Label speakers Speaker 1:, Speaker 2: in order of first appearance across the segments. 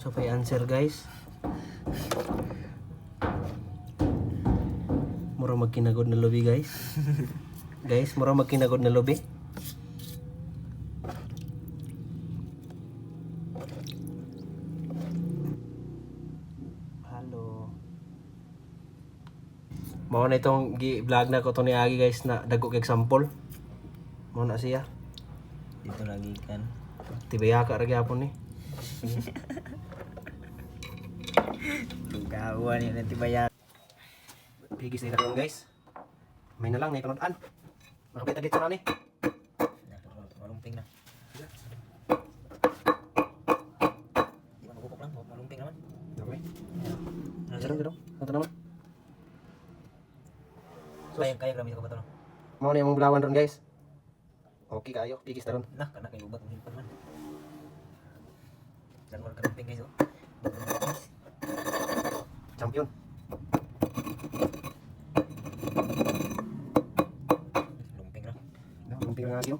Speaker 1: Sa pay answer guys. Mura magkinagod na lobby guys. guys, mura magkinagod na lobby. Hello. Mao na itong gi-vlog na ko to ni Agi guys na dagko kay example. Mao na siya.
Speaker 2: Dito lagi kan.
Speaker 1: Tibaya ka ra gyapon ni.
Speaker 2: Lugawan yun nanti bayar.
Speaker 1: Pigis na lang guys. May na lang na ipanood-an. Makapita dito na ni.
Speaker 2: Malumping na. Di ba magkukok lang? Malumping naman.
Speaker 1: Okay. Sarang gado. Ito naman.
Speaker 2: Kaya kaya kami ko ba to? no?
Speaker 1: Mao na yung bulawan ron guys. Okay kayo, pigis na ron.
Speaker 2: Nah, kana kay ubat ng hilpan man. Dan wala kalumping guys oh.
Speaker 1: Champion.
Speaker 2: Lumping na.
Speaker 1: No, lumping nga kayo.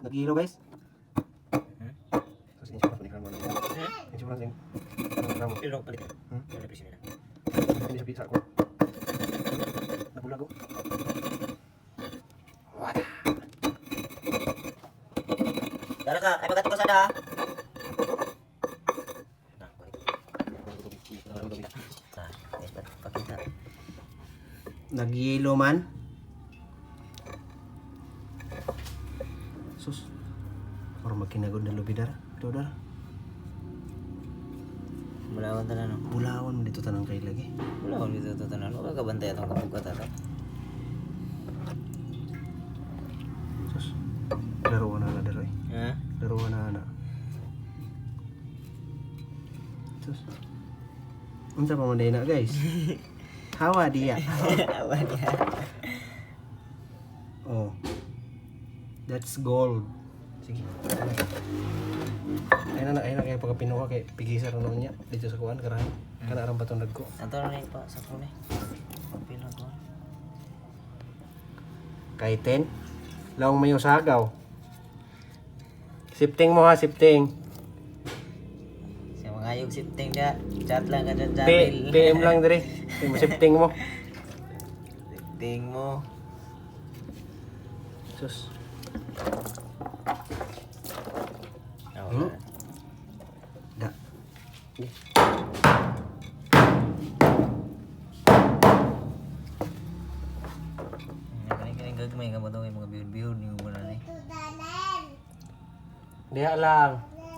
Speaker 1: Nag-hilo guys.
Speaker 2: Hmm?
Speaker 1: Tapos insurance ni Carmona. Insurance yung ano mo.
Speaker 2: Ilong palit.
Speaker 1: Hmm?
Speaker 2: Ano presyo nila?
Speaker 1: Hindi sa pizza ko. Nabulag ko.
Speaker 2: Dara ka, ay pagkato ko sana. Nah, balik. Nah, guys, ba't pakita?
Speaker 1: Nag-hilo man. Sus. Para magkinagod na lobby dara. Ito dara.
Speaker 2: Mulawan tanan.
Speaker 1: Bulawan mo dito tanang kay lagi.
Speaker 2: Mulawan gitu to tanan. Wala ka bantay atong kabugat ato.
Speaker 1: Sus. Laruan na na dara eh.
Speaker 2: Ha?
Speaker 1: Laruan na na. Sus. Unsa pa man na guys? Hawa dia.
Speaker 2: Awan ya.
Speaker 1: Oh. That's gold. Sige. Ayun na, ayun na kaya pagka pinuha kay pigisar na niya dito sa kuan karahan. Kana aram patong ko.
Speaker 2: Ato na ni pa sa kuno. Pila ko.
Speaker 1: Kay ten. Laong mayo sagaw. Sifting mo ha, sifting.
Speaker 2: Ayog sifting da. Chat lang ka dyan,
Speaker 1: P
Speaker 2: Jamil.
Speaker 1: PM lang dire. Mo sifting mo.
Speaker 2: Sifting mo.
Speaker 1: Sus.
Speaker 2: Oh,
Speaker 1: Hmm? Da.
Speaker 2: Kani-kani gagmay ka ba ito mga bihon-bihon yung muna ni.
Speaker 1: Diha lang.